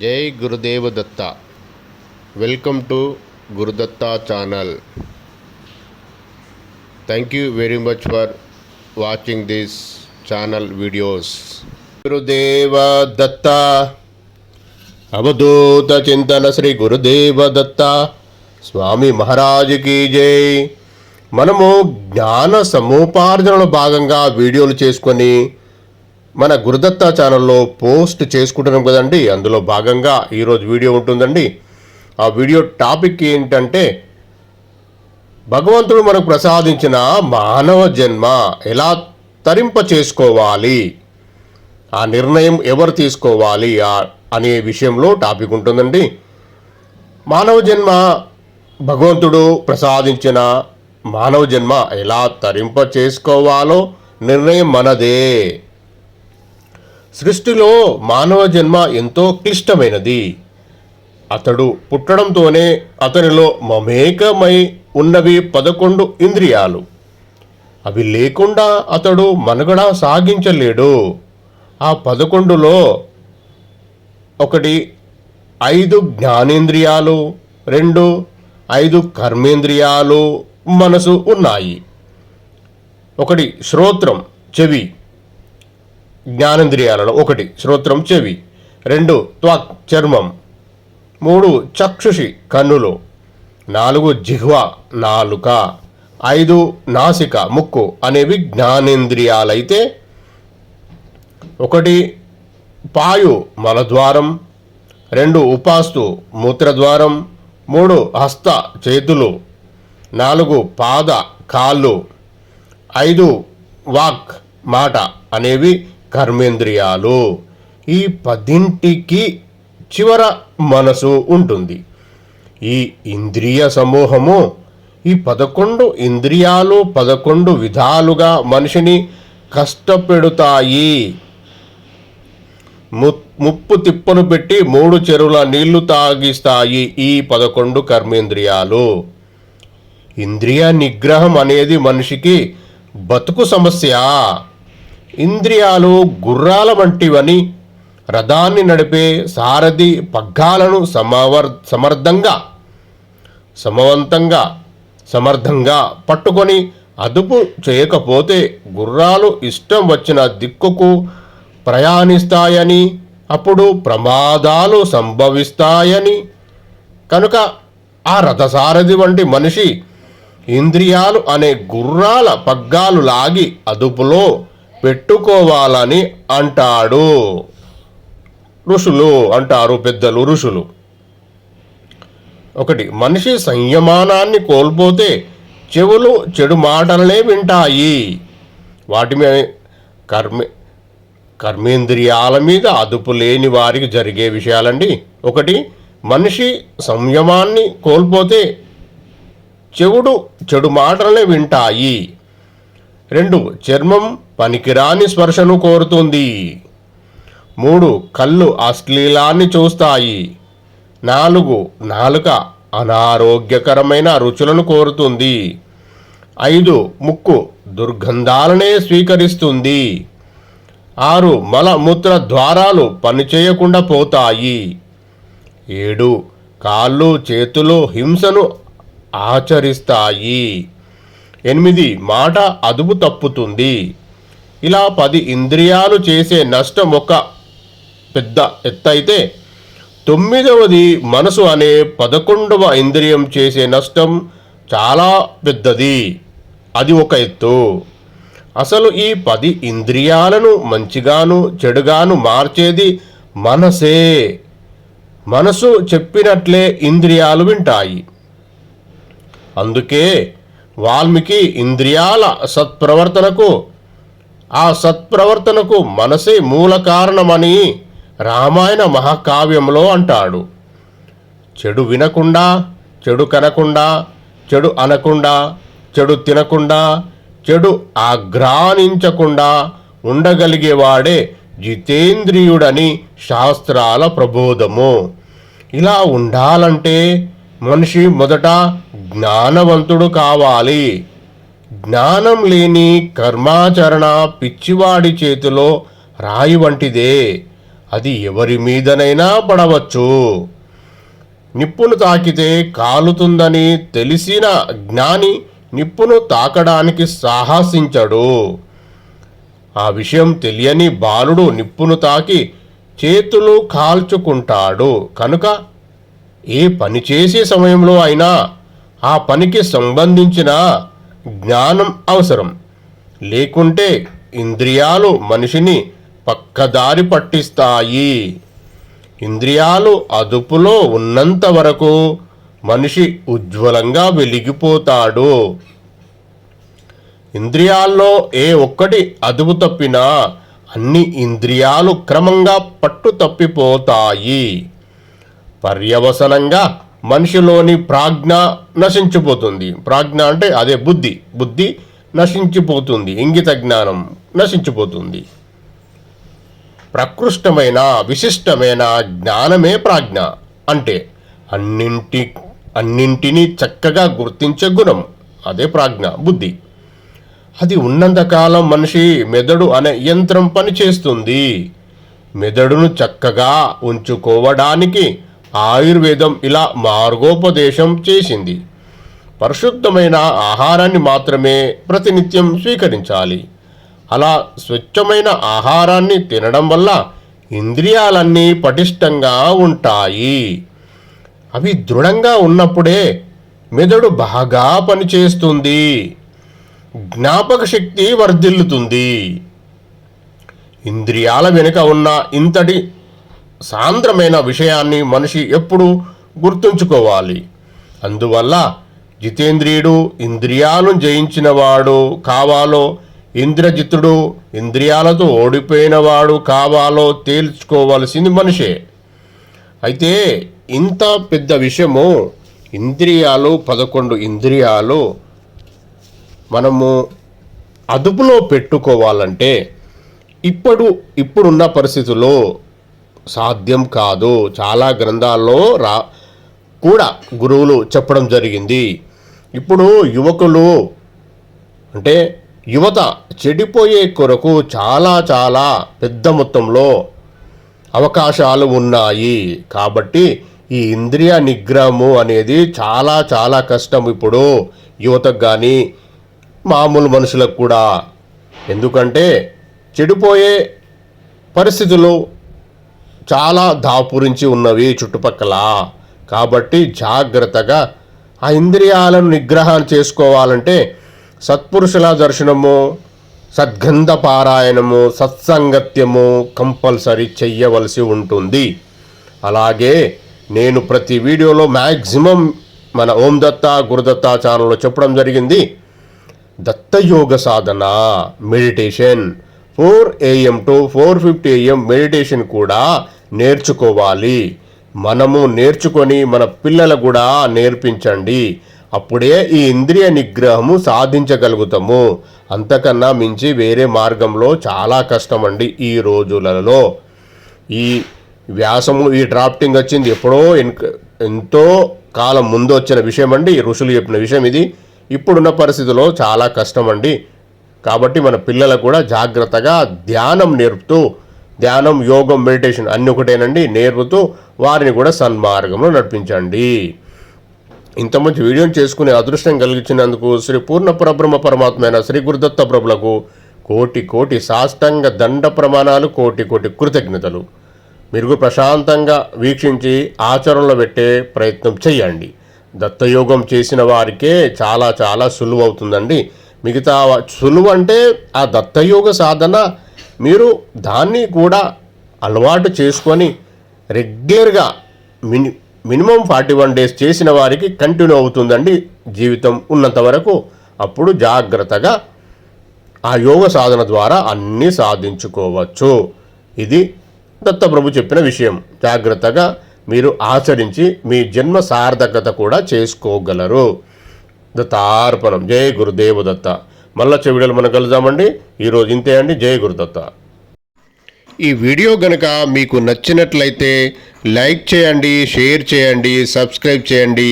జై Gurudeva Datta. Welcome to Gurudatta channel. Thank you very much for watching this channel videos Gurudeva Datta. అవధూత చింతన శ్రీ గురుదేవ దత్త. స్వామి మహారాజుకి జై. మనము జ్ఞాన సముపార్జనలో భాగంగా వీడియోలు చేసుకొని మన గురుదత్త ఛానల్లో పోస్ట్ చేసుకుంటున్నాం కదండి. అందులో భాగంగా ఈరోజు వీడియో ఉంటుందండి. ఆ వీడియో టాపిక్ ఏంటంటే భగవంతుడు మనకు ప్రసాదించిన మానవ జన్మ ఎలా తరింప చేసుకోవాలి? ఆ నిర్ణయం ఎవరు తీసుకోవాలి? అనే విషయంలో టాపిక్ ఉంటుందండి. మానవ జన్మ భగవంతుడు ప్రసాదించిన మానవ జన్మ ఎలా తరింప చేసుకోవాలో నిర్ణయం మనదే. సృష్టిలో మానవ జన్మ ఎంతో క్లిష్టమైనది. అతడు పుట్టడంతోనే అతనిలో మమేకమై ఉన్నవి పదకొండు ఇంద్రియాలు. అవి లేకుండా అతడు మనుగడ సాగించలేడు. ఆ పదకొండులో ఒకటి ఐదు జ్ఞానేంద్రియాలు రెండు ఐదు కర్మేంద్రియాలు మనసు ఉన్నాయి. ఒకటి శ్రోత్రం చెవి. జ్ఞానేంద్రియాలలో ఒకటి శ్రోత్రం చెవి. రెండు త్వక్ చర్మం. మూడు చక్షుషి కన్నులు. నాలుగు జిహ్వ నాలుక. ఐదు నాసిక ముక్కు అనేవి జ్ఞానేంద్రియాలైతే ఒకటి పాయు మలద్వారం. రెండు ఉపాస్తు మూత్రద్వారం. మూడు హస్త చేతులు. నాలుగు పాద కాళ్ళు. ఐదు వాక్ మాట అనేవి కర్మేంద్రియాలు ఈ పదింటికి చివర మనసు ఉంటుంది. ఈ ఇంద్రియ సమూహము ఈ పదకొండు ఇంద్రియాలు పదకొండు విధాలుగా మనిషిని కష్టపెడుతాయి. ము- ముప్పు తిప్పలు పెట్టి మూడు చెరువుల నీళ్ళు తాగిస్తాయి ఈ పదకొండు కర్మేంద్రియాలు. ఇంద్రియ నిగ్రహం అనేది మనిషికి బతుకు సమస్య. ఇంద్రియాలు గుర్రాల వంటివని రథాన్ని నడిపే సారథి పగ్గాలను సమవర్ సమర్థంగా సమవంతంగా సమర్థంగా పట్టుకొని అదుపు చేయకపోతే గుర్రాలు ఇష్టం వచ్చిన దిక్కుకు ప్రయాణిస్తాయని అప్పుడు ప్రమాదాలు సంభవిస్తాయని. కనుక ఆ రథసారథి వంటి మనిషి ఇంద్రియాలు అనే గుర్రాల పగ్గాలు లాగి అదుపులో పెట్టుకోవాలని అంటాడు. ఋషులు అంటారు పెద్దలు ఋషులు. ఒకటి మనిషి సంయమానాన్ని కోల్పోతే చెవులు చెడు మాటలనే వింటాయి. వాటి మీద కర్మ కర్మేంద్రియాల మీద అదుపు లేని వారికి జరిగే విషయాలండి. ఒకటి మనిషి సంయమాన్ని కోల్పోతే చెవుడు చెడు మాటలనే వింటాయి. రెండు చర్మం పనికిరాని స్పర్శను కోరుతుంది. మూడు కళ్ళు అశ్లీలాన్ని చూస్తాయి. నాలుగు నాలుక అనారోగ్యకరమైన రుచులను కోరుతుంది. ఐదు ముక్కు దుర్గంధాలనే స్వీకరిస్తుంది. ఆరు మలమూత్ర ద్వారాలు పనిచేయకుండా పోతాయి. ఏడు కాళ్ళు చేతులు హింసను ఆచరిస్తాయి. ఎనిమిది మాట అదుపు తప్పుతుంది. ఇలా పది ఇంద్రియాలు చేసే నష్టం ఒక పెద్ద ఎత్తైతే తొమ్మిదవది మనసు అనే పదకొండవ ఇంద్రియం చేసే నష్టం చాలా పెద్దది. అది ఒక ఎత్తు. అసలు ఈ పది ఇంద్రియాలను మంచిగాను చెడుగాను మార్చేది మనసే. మనసు చెప్పినట్లే ఇంద్రియాలు వింటాయి. అందుకే వాల్మీకి ఇంద్రియాల సత్ప్రవర్తనకు ఆ సత్ప్రవర్తనకు మనసే మూల కారణమని రామాయణ మహాకావ్యంలో అంటాడు. చెడు వినకుండా చెడు కనకుండా చెడు అనకుండా చెడు తినకుండా చెడు ఆగ్రానించకుండా ఉండగలిగేవాడే జితేంద్రియుడని శాస్త్రాల ప్రబోధము. ఇలా ఉండాలంటే మనిషి మొదట జ్ఞానవంతుడు కావాలి. జ్ఞానం లేని కర్మాచరణ పిచ్చివాడి చేతిలో రాయి వంటిదే. అది ఎవరి మీదనైనా పడవచ్చు. నిప్పును తాకితే కాలుతుందని తెలిసిన జ్ఞాని నిప్పును తాకడానికి సాహసించడు. ఆ విషయం తెలియని బాలుడు నిప్పును తాకి చేతులు కాల్చుకుంటాడు. కనుక ఏ పని చేసే సమయంలో అయినా ఆ పనికి సంబంధించిన జ్ఞానం అవసరం. లేకుంటే ఇంద్రియాలు మనిషిని పక్కదారి పట్టిస్తాయి. ఇంద్రియాలు అదుపులో ఉన్నంత వరకు మనిషి ఉజ్వలంగా వెలిగిపోతాడు. ఇంద్రియాల్లో ఏ ఒక్కటి అదుపు తప్పినా అన్ని ఇంద్రియాలు క్రమంగా పట్టు తప్పిపోతాయి. పర్యవసనంగా మనిషిలోని ప్రాజ్ఞ నశించిపోతుంది. ప్రాజ్ఞ అంటే అదే బుద్ధి. బుద్ధి నశించిపోతుంది. ఇంగిత జ్ఞానం నశించిపోతుంది. ప్రకృష్టమైన విశిష్టమైన జ్ఞానమే ప్రాజ్ఞ అంటే అన్నింటి అన్నింటినీ చక్కగా గుర్తించే గుణం అదే ప్రాజ్ఞ బుద్ధి. అది ఉన్నంతకాలం మనిషి మెదడు అనే యంత్రం పనిచేస్తుంది. మెదడును చక్కగా ఉంచుకోవడానికి ఆయుర్వేదం ఇలా మార్గోపదేశం చేసింది. పరిశుద్ధమైన ఆహారాన్ని మాత్రమే ప్రతినిత్యం స్వీకరించాలి. అలా స్వచ్ఛమైన ఆహారాన్ని తినడం వల్ల ఇంద్రియాలన్నీ పటిష్టంగా ఉంటాయి. అవి దృఢంగా ఉన్నప్పుడే మెదడు బాగా పనిచేస్తుంది. జ్ఞాపక శక్తి వర్ధిల్లుతుంది. ఇంద్రియాల వెనుక ఉన్న ఇంతటి సాంద్రమైన విషయాన్ని మనిషి ఎప్పుడు గుర్తుంచుకోవాలి. అందువల్ల జితేంద్రియుడు ఇంద్రియాలను జయించినవాడు కావాలో ఇంద్రజితుడు ఇంద్రియాలతో ఓడిపోయినవాడు కావాలో తేల్చుకోవలసింది మనిషే. అయితే ఇంత పెద్ద విషయము ఇంద్రియాలు పదకొండు ఇంద్రియాలు మనము అదుపులో పెట్టుకోవాలంటే ఇప్పుడు ఇప్పుడున్న పరిస్థితుల్లో సాధ్యం కాదు. చాలా గ్రంథాల్లో రా కూడా గురువులు చెప్పడం జరిగింది. ఇప్పుడు యువకులు అంటే యువత చెడిపోయే కొరకు చాలా చాలా పెద్ద మొత్తంలో అవకాశాలు ఉన్నాయి. కాబట్టి ఈ ఇంద్రియ నిగ్రహము అనేది చాలా చాలా కష్టం ఇప్పుడు యువతకు కానీ మామూలు మనుషులకు కూడా. ఎందుకంటే చెడిపోయే పరిస్థితులు చాలా దాపురించి ఉన్నవి చుట్టుపక్కల. కాబట్టి జాగ్రత్తగా ఆ ఇంద్రియాలను నిగ్రహం చేసుకోవాలంటే సత్పురుషుల దర్శనము సద్గంధ పారాయణము సత్సంగత్యము కంపల్సరీ చెయ్యవలసి ఉంటుంది. అలాగే నేను ప్రతి వీడియోలో మ్యాక్సిమం మన ఓం దత్త గురుదత్త ఛానల్లో చెప్పడం జరిగింది. దత్తయోగ సాధన meditation. Four AM to four fifty AM meditation కూడా నేర్చుకోవాలి. మనము నేర్చుకొని మన పిల్లలు కూడా నేర్పించండి. అప్పుడే ఈ ఇంద్రియ నిగ్రహము సాధించగలుగుతాము. అంతకన్నా మించి వేరే మార్గంలో చాలా కష్టమండి ఈ రోజులలో. ఈ వ్యాసము ఈ డ్రాఫ్టింగ్ వచ్చింది ఎప్పుడో ఎంతో కాలం ముందు వచ్చిన విషయం అండి ఋషులు చెప్పిన విషయం ఇది. ఇప్పుడున్న పరిస్థితిలో చాలా కష్టం అండి కాబట్టి మన పిల్లలకు కూడా జాగ్రత్తగా ధ్యానం నేర్పుతూ ధ్యానం యోగం మెడిటేషన్ అన్ని ఒకటేనండి నేర్పుతూ వారిని కూడా సన్మార్గంలో నడిపించండి. ఇంత మంచి వీడియోని చేసుకునే అదృష్టం కలిగించినందుకు శ్రీ పూర్ణ పరబ్రహ్మ పరమాత్మైన శ్రీ గురుదత్త ప్రభులకు కోటి కోటి సాష్టంగ దండ ప్రమాణాలు కోటి కోటి కృతజ్ఞతలు. మీరు ప్రశాంతంగా వీక్షించి ఆచరణలో పెట్టే ప్రయత్నం చేయండి. దత్తయోగం చేసిన వారికే చాలా చాలా సులువవుతుందండి మిగతా సులువు అంటే ఆ దత్తయోగ సాధన మీరు దాన్ని కూడా అలవాటు చేసుకొని రెగ్యులర్గా mini minimum forty one days చేసిన వారికి కంటిన్యూ అవుతుందండి జీవితం ఉన్నంత వరకు. అప్పుడు జాగ్రత్తగా ఆ యోగ సాధన ద్వారా అన్నీ సాధించుకోవచ్చు. ఇది దత్తప్రభు చెప్పిన విషయం. జాగ్రత్తగా మీరు ఆచరించి మీ జన్మ సార్థకత కూడా చేసుకోగలరు. దత్తార్పణం. జయ గురుదేవ దత్త. మళ్ళా చెవిడలు మనం కలుద్దామండి. ఈరోజు ఇంతే అండి. జయ గురుదత్త ఈ వీడియో గనక మీకు నచ్చినట్లయితే లైక్ చేయండి షేర్ చేయండి సబ్స్క్రైబ్ చేయండి.